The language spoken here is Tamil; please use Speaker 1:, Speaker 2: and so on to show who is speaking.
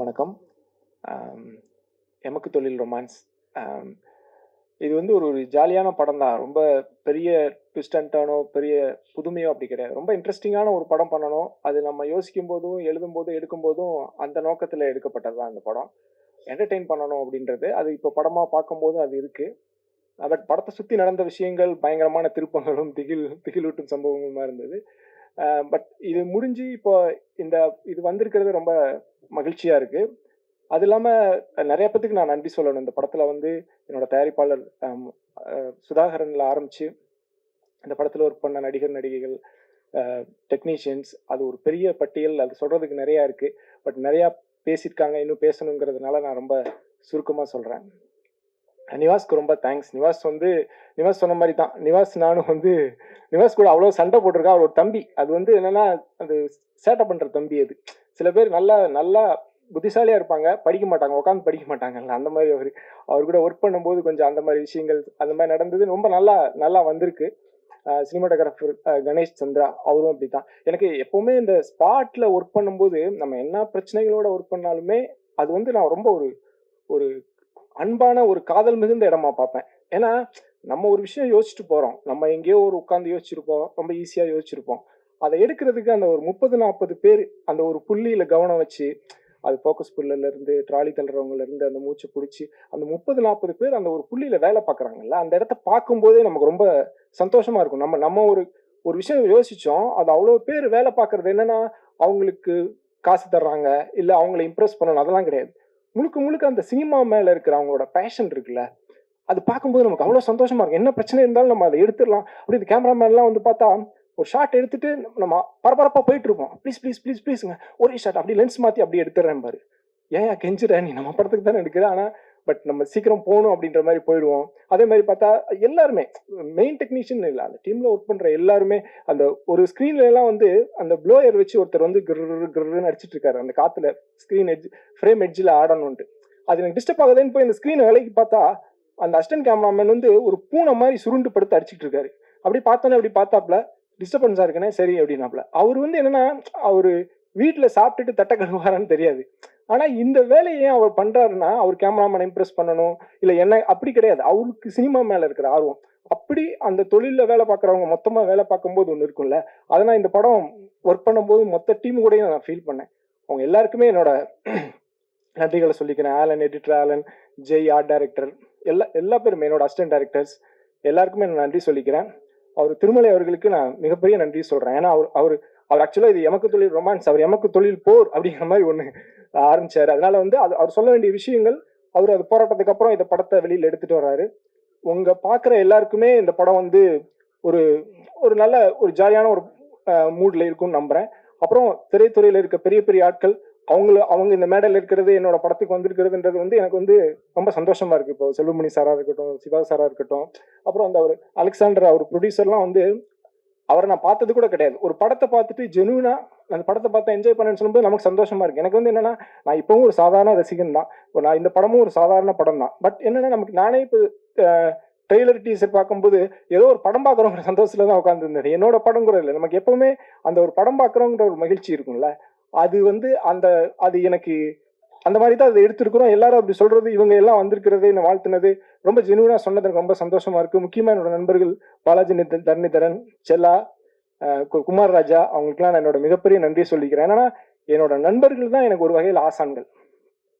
Speaker 1: வணக்கம். வணக்கம் எமக்கு தொழில் ரொமான்ஸ். இது வந்து ஒரு ஒரு ஜாலியான படம் தான். ரொம்ப பெரிய ட்விஸ்ட் அண்ட் டர்னோ பெரிய புதுமையோ அப்படி கிடையாது. ரொம்ப இன்ட்ரெஸ்டிங்கான ஒரு படம் பண்ணணும். அது நம்ம யோசிக்கும் போதும் எழுதும் போதும் எடுக்கும் போதும் அந்த நோக்கத்தில் எடுக்கப்பட்டது தான் அந்த படம். என்டர்டெயின் பண்ணணும் அப்படின்றது. அது இப்போ படமாக பார்க்கும்போதும் அது இருக்குது பட் படத்தை சுற்றி நடந்த விஷயங்கள் பயங்கரமான திருப்பங்களும் திகில் திகிலூட்டும் சம்பவங்களுமா இருந்தது. பட் இது முடிஞ்சு இப்போ இந்த இது வந்திருக்கிறது ரொம்ப மகிழ்ச்சியா இருக்கு. அது இல்லாம நிறைய பேத்துக்கு நான் நன்றி சொல்லணும். இந்த படத்துல வந்து என்னோட தயாரிப்பாளர் சுதாகரன்ல ஆரம்பிச்சு இந்த படத்துல ஒர்க் பண்ண நடிகர் நடிகைகள் டெக்னீஷியன்ஸ் அது ஒரு பெரிய பட்டியல். அது சொல்றதுக்கு நிறைய இருக்கு. பட் நிறைய பேசியிருக்காங்க. இன்னும் பேசணுங்கிறதுனால நான் ரொம்ப சுருக்கமா சொல்றேன். நிவாஸ்க்கு ரொம்ப தேங்க்ஸ் நிவாஸ் வந்து நிவாஸ் சொன்ன மாதிரி தான். நிவாஸ் நானும் வந்து நிவாஸ் கூட அவ்வளோ சண்டை போட்டிருக்கா? அவரோட தம்பி. அது வந்து என்னன்னா அது சேட்டை பண்ற தம்பி அது. சில பேர் நல்லா நல்லா புத்திசாலியா இருப்பாங்க. படிக்க மாட்டாங்க. உட்காந்து படிக்க மாட்டாங்கல்ல. அந்த மாதிரி அவர். அவர் கூட ஒர்க் பண்ணும்போது கொஞ்சம் அந்த மாதிரி விஷயங்கள் அந்த மாதிரி நடந்தது. ரொம்ப நல்லா நல்லா வந்திருக்கு. சினிமாட்டோகிராஃபர் கணேஷ் சந்திரா. அவரும் அப்படி தான் எனக்கு எப்போவுமே இந்த ஸ்பாட்டில் ஒர்க் பண்ணும்போது நம்ம என்ன பிரச்சனைகளோட ஒர்க் பண்ணாலுமே அது வந்து நான் ரொம்ப ஒரு ஒரு அன்பான ஒரு காதல் மிகுந்த இடமா பார்ப்பேன். ஏன்னா நம்ம ஒரு விஷயம் யோசிச்சுட்டு போறோம். நம்ம எங்கேயோ ஒரு உட்காந்து யோசிச்சிருப்போம். ரொம்ப ஈஸியா யோசிச்சிருப்போம். அதை எடுக்கிறதுக்கு அந்த ஒரு முப்பது நாற்பது பேர் அந்த ஒரு புள்ளியில கவனம் வச்சு அது ஃபோக்கஸ் புல்லுல இருந்து ட்ராலி தள்ளுறவங்கல இருந்து அந்த மூச்சை பிடிச்சி அந்த முப்பது நாற்பது பேர் அந்த ஒரு புள்ளியில வேலை பார்க்குறாங்கல்ல அந்த இடத்த பார்க்கும்போதே நமக்கு ரொம்ப சந்தோஷமா இருக்கும். நம்ம நம்ம ஒரு ஒரு விஷயம் யோசிச்சோம். அது அவ்வளோ பேர் வேலை பார்க்கறது என்னன்னா அவங்களுக்கு காசு தர்றாங்க இல்லை அவங்கள இம்ப்ரெஸ் பண்ணணும் அதெல்லாம் கிடையாது. முழுக்க முழுக்க அந்த சினிமா மேல இருக்கிற அவங்களோட பேஷன் இருக்குல்ல அது பார்க்கும்போது நமக்கு அவ்வளோ சந்தோஷமா இருக்கும். என்ன பிரச்சனை இருந்தாலும் நம்ம அதை எடுத்துடலாம். அப்படி இந்த கேமராமேன்லாம் வந்து பார்த்தா ஒரு ஷாட் எடுத்துட்டு நம்ம பரபரப்பா போயிட்டு இருப்போம். ப்ளீஸ் ப்ளீஸ் ப்ளீஸ் ப்ளீஸுங்க ஒரே ஷாட் அப்படி லென்ஸ் மாத்தி அப்படியே எடுத்துடுறேன் பாரு. ஏன் கெஞ்சுற? நீ நம்ம படத்துக்கு தானே எடுக்கிற? ஆனா பட் நம்ம சீக்கிரம் போகணும் அப்படின்ற மாதிரி போயிடுவோம். அதே மாதிரி பார்த்தா எல்லாருமே மெயின் டெக்னீஷியன் இல்லை அந்த டீம்ல ஒர்க் பண்ற எல்லாருமே அந்த ஒரு ஸ்க்ரீன்லலாம் வந்து அந்த ப்ளோயர் வச்சு ஒருத்தர் வந்து கிரு கிருன்னு அடிச்சிட்டு இருக்காரு. அந்த காத்துல ஸ்க்ரீன் எட்ஜ் ஃப்ரேம் எட்ஜில் ஆடணும்ட்டு அது எனக்கு டிஸ்டர்ப் ஆகுதுன்னு போய் இந்த ஸ்க்ரீனை விலைக்கு பார்த்தா அந்த அசிஸ்டன்ட் கேமராமேன் வந்து ஒரு பூனை மாதிரி சுருண்டு படுத்து அடிச்சிட்டு இருக்காரு. அப்படி பார்த்தோன்னே அப்படி பார்த்தாப்ல டிஸ்டர்பன்ஸா இருக்குனே சரி அப்படின்னாப்ல அவர் வந்து என்னன்னா அவர் வீட்டில் சாப்பிட்டுட்டு தட்டை கழுவாரான்னு தெரியாது. ஆனா இந்த வேலையை அவர் பண்றாருன்னா அவர் கேமராமேன் இம்ப்ரெஸ் பண்ணணும். இல்ல என்ன அப்படி கிடையாது. அவருக்கு சினிமா மேல இருக்கிற ஆர்வம். அப்படி அந்த தொழிலில் வேலை பார்க்குறவங்க மொத்தமா வேலை பார்க்கும்போது ஒன்று இருக்கும்ல அதை நான் இந்த படம் ஒர்க் பண்ணும்போது மொத்த டீம் கூடயும் நான் ஃபீல் பண்ணேன். அவங்க எல்லாருக்குமே என்னோட நன்றிகளை சொல்லிக்கிறேன். Alan editor Alan Jai art director எல்லா எல்லா பேருமே என்னோட அசிஸ்டன்ட் டைரக்டர்ஸ் எல்லாருக்குமே நான் நன்றி சொல்லிக்கிறேன். அவர் திருமலை அவர்களுக்கு நான் மிகப்பெரிய நன்றி சொல்கிறேன் ஏன்னா அவர் அவர் அவர் ஆக்சுவலாக இது எமக்கு தொழில் ரொமான்ஸ் அவர் எமக்கு தொழில் போர் அப்படிங்கிற மாதிரி ஒன்று ஆரம்பிச்சாரு. அதனால வந்து அது அவர் சொல்ல வேண்டிய விஷயங்கள் அவர் அது போராட்டத்துக்கு அப்புறம் இந்த படத்தை வெளியில் எடுத்துட்டு வர்றாரு. உங்க பார்க்குற எல்லாருக்குமே இந்த படம் வந்து ஒரு ஒரு நல்ல ஒரு ஜாலியான ஒரு மூட்ல இருக்கும்னு நம்புறேன். அப்புறம் திரைத்துறையில இருக்க பெரிய பெரிய ஆட்கள் அவங்கள அவங்க இந்த மேடையில் இருக்கிறது என்னோட படத்துக்கு வந்திருக்கிறதுன்றது வந்து எனக்கு வந்து ரொம்ப சந்தோஷமா இருக்கு. இப்போ செல்வமணி சாரா இருக்கட்டும் சிவா சாரா இருக்கட்டும். அப்புறம் அந்த அவர் அலெக்சாண்டர் அவர் ப்ரொடியூசர்லாம் வந்து அவரை நான் பார்த்தது கூட கிடையாது. ஒரு படத்தை பார்த்துட்டு ஜெனுவினா அந்த படத்தை பார்த்து என்ஜாய் பண்ணேன்னு சொல்லும்போது நமக்கு சந்தோஷமா இருக்கு. எனக்கு வந்து என்னன்னா நான் இப்பவும் ஒரு சாதாரண ரசிகன் தான். இப்போ நான் இந்த படமும் ஒரு சாதாரண படம் தான். பட் என்னன்னா நமக்கு நானே இப்போ ட்ரெய்லர் டீசர் பார்க்கும்போது ஏதோ ஒரு படம் பார்க்குறோங்கிற சந்தோஷத்துல தான் உட்காந்துருந்தேன் என்னோட படம் கூட இல்லை. நமக்கு எப்பவுமே அந்த ஒரு படம் பார்க்குறோங்கிற ஒரு மகிழ்ச்சி இருக்கும்ல. அது வந்து அந்த அது எனக்கு அந்த மாதிரி தான் அதை எடுத்திருக்கிறோம். எல்லாரும் அப்படி சொல்றது இவங்க எல்லாம் வந்திருக்கிறது என்ன வாழ்த்துனது ரொம்ப ஜெனுவனாக சொன்னது எனக்கு ரொம்ப சந்தோஷமா இருக்கு. முக்கியமாக என்னோட நண்பர்கள் பாலாஜி நித- தரணிதரன் செல்லா குமார் ராஜா அவங்களுக்குலாம் நான் என்னோட மிகப்பெரிய நன்றியை சொல்லிக்கிறேன். ஏன்னா என்னோட நண்பர்கள் தான் எனக்கு ஒரு வகையில் ஆசான்கள்.